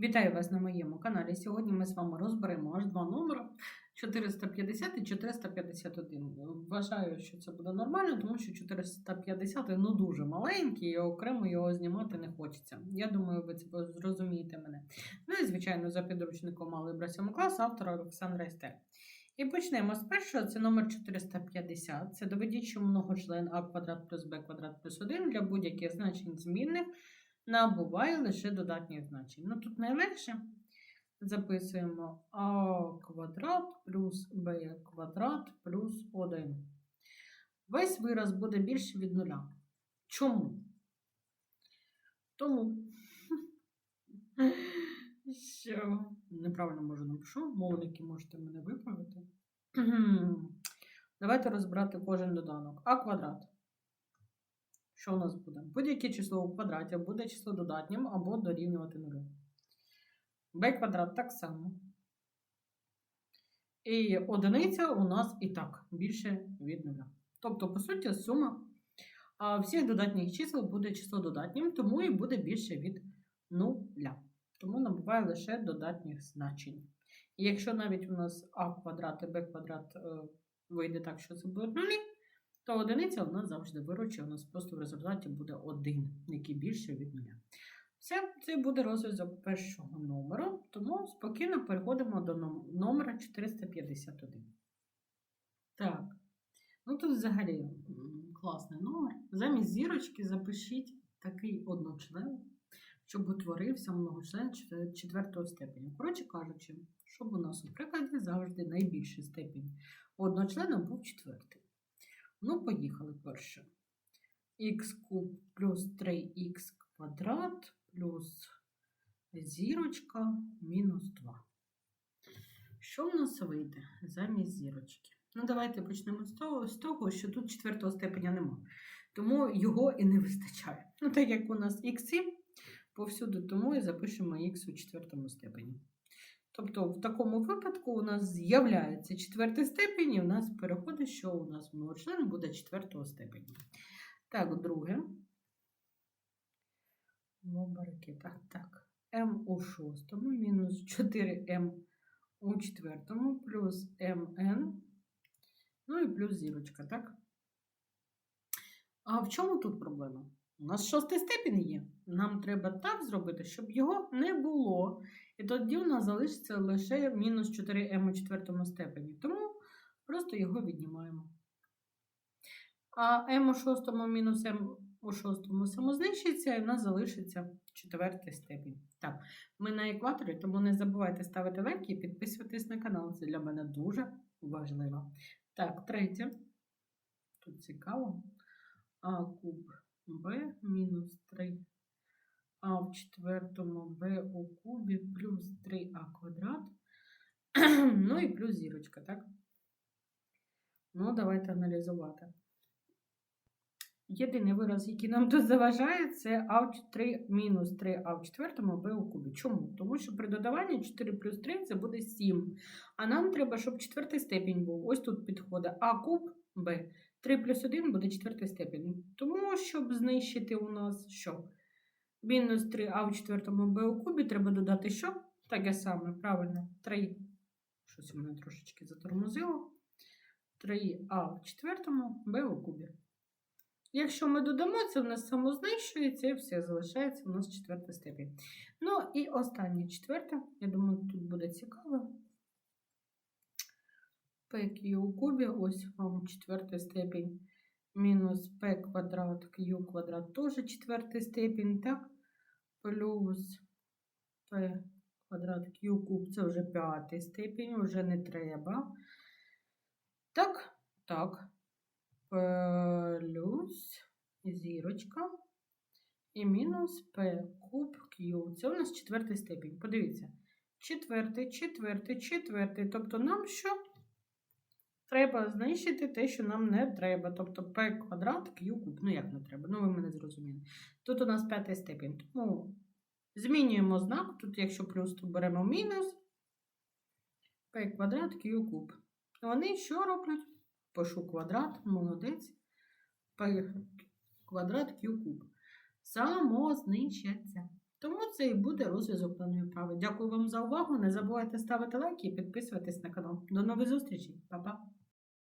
Вітаю вас на моєму каналі. Сьогодні ми з вами розберемо аж два номери 450 і 451. Вважаю, що це буде нормально, тому що 450 ну дуже маленький, і окремо його знімати не хочеться. Я думаю, ви це зрозумієте мене. Ну і звичайно, за підручником Алgebra 7 класу автора Олександра Естер. І почнемо з першого, це номер 450. Це доведіть, що многочлен а квадрат плюс b квадрат плюс 1 для будь-яких значень змінних набуває лише додатніх значень. Ну тут найлегше записуємо а квадрат плюс b квадрат плюс 1. Весь вираз буде більше від нуля. Чому? Тому, що неправильно може напишу, мовники можете мене виправити. Давайте розбирати кожен доданок. А квадрат. Що у нас буде? Будь-яке число у квадраті буде число додатнім або дорівнювати нулю. b квадрат так само. І одиниця у нас і так більше від нуля. Тобто, по суті, сума всіх додатніх чисел буде число додатнім, тому і буде більше від нуля. Тому набуває лише додатніх значень. І якщо навіть у нас а квадрат і b квадрат е, вийде так, що це будуть нулі, то одиниця у нас завжди виручить, у нас просто в результаті буде один, який більше від нуля. Все, це буде розв'язок першого номеру, тому спокійно переходимо до номера 451. Так, ну тут взагалі класний номер. Замість зірочки запишіть такий одночлен, щоб утворився многочлен четвертого степеня. Коротше кажучи, щоб у нас у прикладі завжди найбільший степінь одночлена був четвертий. Ну, поїхали перше. х куб плюс 3х квадрат плюс зірочка мінус 2. Що в нас вийде замість зірочки? Ну, давайте почнемо з того, з того, що тут четвертого степеня нема. Тому його і не вистачає. Ну, так як у нас х повсюди, тому і запишемо х у четвертому степені. Тобто, в такому випадку у нас з'являється четвертий степень, і у нас переходить, що у нас многочлен буде четвертого степені. Так, друге. Номерки. Так, так. m у шостому мінус 4m у четвертому плюс mn. Ну і плюс зірочка, так? А в чому тут проблема? У нас шостий степінь є. Нам треба так зробити, щоб його не було. І тоді у нас залишиться лише мінус 4m у четвертому степені. Тому просто його віднімаємо. А m у шостому мінус m у шостому самознищиться, і в нас залишиться четвертий степінь. Так, ми на екваторі, тому не забувайте ставити лайки і підписуватись на канал. Це для мене дуже важливо. Так, третє. Тут цікаво. А куб b мінус 3 а в четвертому b у кубі плюс 3а квадрат. ну і плюс зірочка, так? Ну, давайте аналізувати. Єдиний вираз, який нам тут заважає, це а в 3 мінус 3а в четвертому b у кубі. Чому? Тому що при додаванні 4 плюс 3 це буде 7. А нам треба, щоб четвертий степінь був. Ось тут підходить а куб b. 3 плюс 1 буде четвертий степінь. Тому, щоб знищити у нас що? Мінус 3а в четвертому b у кубі треба додати що? Таке саме, правильно, 3. Щось у мене трошечки затормозило. 3а в четвертому b у кубі. Якщо ми додамо, це в нас самознищується і все залишається у нас четверта степінь. Ну і останнє четверте, я думаю, тут буде цікаво. PQ у кубі, ось вам четвертий степінь. Мінус P квадрат Q квадрат теж четвертий степінь, так? Плюс P квадрат Q куб, це вже п'ятий степінь, вже не треба. Так, так. Плюс зірочка. І мінус P куб Q. Це у нас четвертий степінь. Подивіться. Четвертий, четвертий, четвертий. Тобто нам що? Треба знищити те, що нам не треба. Тобто p квадрат q куб. Ну, як не треба? Ну, ви мене зрозуміли. Тут у нас п'ятий степінь. Тому змінюємо знак. Тут, якщо плюс, то беремо мінус p квадрат q куб. Вони що роблять? Пишу квадрат, молодець. p квадрат q куб. Самознищаться. Тому це і буде розв'язок даної вправи. Дякую вам за увагу. Не забувайте ставити лайки і підписуватись на канал. До нових зустрічей. Па-па!